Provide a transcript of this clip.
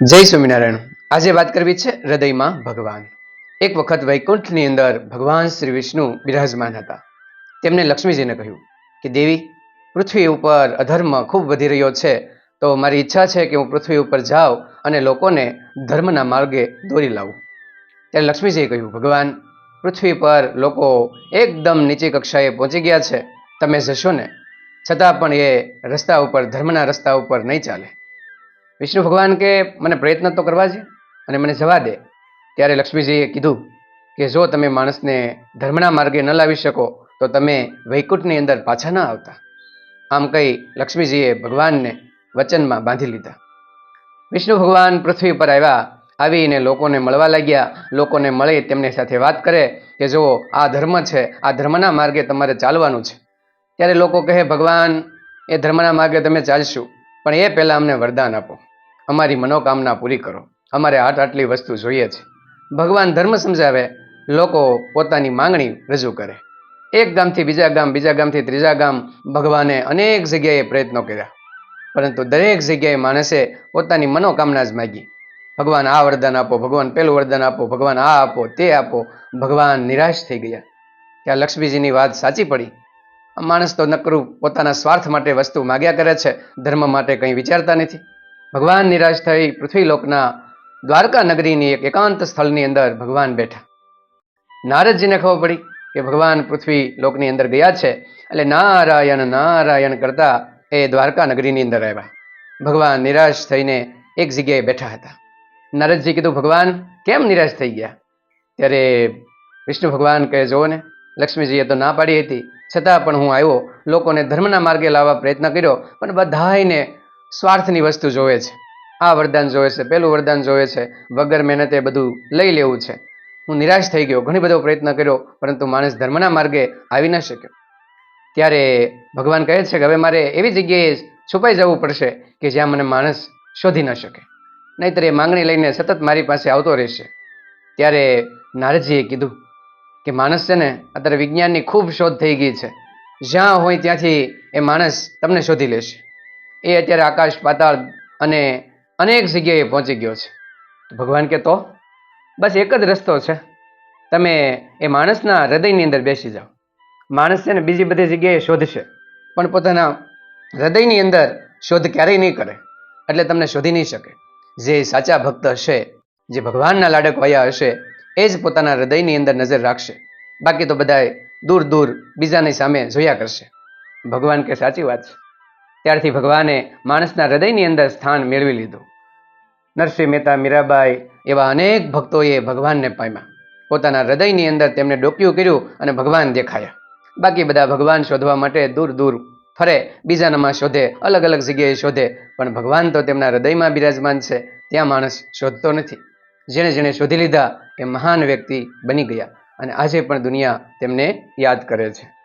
જય સ્વામિનારાયણ. આજે વાત કરવી છે હૃદયમાં ભગવાન. એક વખત વૈકુંઠની અંદર ભગવાન શ્રી વિષ્ણુ બિરાજમાન હતા. તેમણે લક્ષ્મીજીને કહ્યું કે, દેવી, પૃથ્વી ઉપર અધર્મ ખૂબ વધી રહ્યો છે, તો મારી ઈચ્છા છે કે હું પૃથ્વી ઉપર જાઉં અને લોકોને ધર્મના માર્ગે દોરી લાવું. ત્યારે લક્ષ્મીજીએ કહ્યું, ભગવાન, પૃથ્વી પર લોકો એકદમ નીચી કક્ષાએ પહોંચી ગયા છે. તમે જશો ને? છતાં પણ એ રસ્તા ઉપર, ધર્મના રસ્તા ઉપર નહીં ચાલે. વિષ્ણુ ભગવાન કે મને પ્રયત્ન તો કરવા છે અને મને જવા દે, ત્યારે લક્ષ્મીજીએ કીધું કે જો તમે માણસને ધર્મના માર્ગે ન લાવી શકો, તો તમે વૈકુંઠની અંદર પાછા ન આવતા. આમ કહી લક્ષ્મીજીએ ભગવાનને વચનમાં બાંધી લીધા. વિષ્ણુ ભગવાન પૃથ્વી પર આવ્યા, આવીને લોકોને મળવા લાગ્યા. લોકોને મળી તેમની સાથે વાત કરે કે જો આ ધર્મ છે, આ ધર્મના માર્ગે તમારે ચાલવાનું છે. ત્યારે લોકો કહે, ભગવાન, એ ધર્મના માર્ગે તમે ચાલશું, પણ એ પહેલાં અમને વરદાન આપો. અમારી મનોકામના પૂરી કરો. અમારે આટ આટલી વસ્તુ જોઈએ છે. ભગવાન ધર્મ સમજાવે, લોકો પોતાની માંગણી રજૂ કરે. એક ગામથી બીજા ગામ, બીજા ગામથી ત્રીજા ગામ, ભગવાને અનેક જગ્યાએ પ્રયત્નો કર્યા. પરંતુ દરેક જગ્યાએ માણસે પોતાની મનોકામના જ માગી. ભગવાન આ વરદાન આપો, ભગવાન પેલું વરદાન આપો, ભગવાન આ આપો, તે આપો. ભગવાન નિરાશ થઈ ગયા. ત્યાં લક્ષ્મીજીની વાત સાચી પડી. માણસ તો નકરું પોતાના સ્વાર્થ માટે વસ્તુ માગ્યા કરે છે, ધર્મ માટે કંઈ વિચારતા નથી. ભગવાન નિરાશ થઈ પૃથ્વીલોકના દ્વારકા નગરીની એક એકાંત સ્થળની અંદર ભગવાન બેઠા. નારદજીને ખબર પડી કે ભગવાન પૃથ્વી લોકની અંદર ગયા છે એટલે નારાયણ નારાયણ કરતા એ દ્વારકા નગરીની અંદર આવ્યા. ભગવાન નિરાશ થઈને એક જગ્યાએ બેઠા હતા. નારદજી કીધું, ભગવાન, કેમ નિરાશ થઈ ગયા? ત્યારે વિષ્ણુ ભગવાન કહે, જુઓ ને, લક્ષ્મીજીએ તો ના પાડી હતી. છતાં પણ હું આવ્યો. લોકોને ધર્મના માર્ગે લાવવા પ્રયત્ન કર્યો, પણ બધાયને સ્વાર્થની વસ્તુ જોવે છે. આ વરદાન જોવે છે, પેલું વરદાન જોવે છે, વગર મહેનતે બધું લઈ લેવું છે. હું નિરાશ થઈ ગયો, ઘણી બધો પ્રયત્ન કર્યો, પરંતુ માણસ ધર્મના માર્ગે આવી ન શક્યો. ત્યારે ભગવાન કહે છે કે હવે મારે એવી જગ્યાએ છુપાઈ જવું પડશે કે જ્યાં મને માણસ શોધી ન શકે. નહીતર એ માંગણી લઈને સતત મારી પાસે આવતો રહેશે. ત્યારે નારદજીએ કીધું કે માણસ છે ને, અત્યારે વિજ્ઞાનની ખૂબ શોધ થઈ ગઈ છે. જ્યાં હોય ત્યાંથી એ માણસ તમને શોધી લેશે. એ અત્યારે આકાશ પાતાળ અને અનેક જગ્યાએ પહોંચી ગયો છે. ભગવાન કે તો બસ એક જ રસ્તો છે. તમે એ માણસના હૃદયની અંદર બેસી જાઓ. માણસ છે ને બીજી બધી જગ્યાએ શોધશે, પણ પોતાના હૃદયની અંદર શોધ ક્યારેય નહીં કરે, એટલે તમને શોધી નહીં શકે. જે સાચા ભક્ત હશે, જે ભગવાનના લાડક વયા હશે, એ જ પોતાના હૃદયની અંદર નજર રાખશે. બાકી તો બધાય દૂર દૂર બીજાની સામે જોયા કરશે. ભગવાન કે, સાચી વાત છે. ત્યારથી ભગવાને માણસના હૃદયની અંદર સ્થાન મેળવી લીધું. નરસિંહ મહેતા, મીરાબાઈ એવા અનેક ભક્તોએ ભગવાનને પામ્યા. પોતાના હૃદયની અંદર તેમને ડોક્યું કર્યું અને ભગવાન દેખાયા. બાકી બધા ભગવાન શોધવા માટે દૂર દૂર ફરે, બીજાનામાં શોધે, અલગ અલગ જગ્યાએ શોધે, પણ ભગવાન તો તેમના હૃદયમાં બિરાજમાન છે, ત્યાં માણસ શોધતો નથી. જેણે જેણે શોધી લીધા, એ મહાન વ્યક્તિ બની ગયા અને આજે પણ દુનિયા તેમને યાદ કરે છે.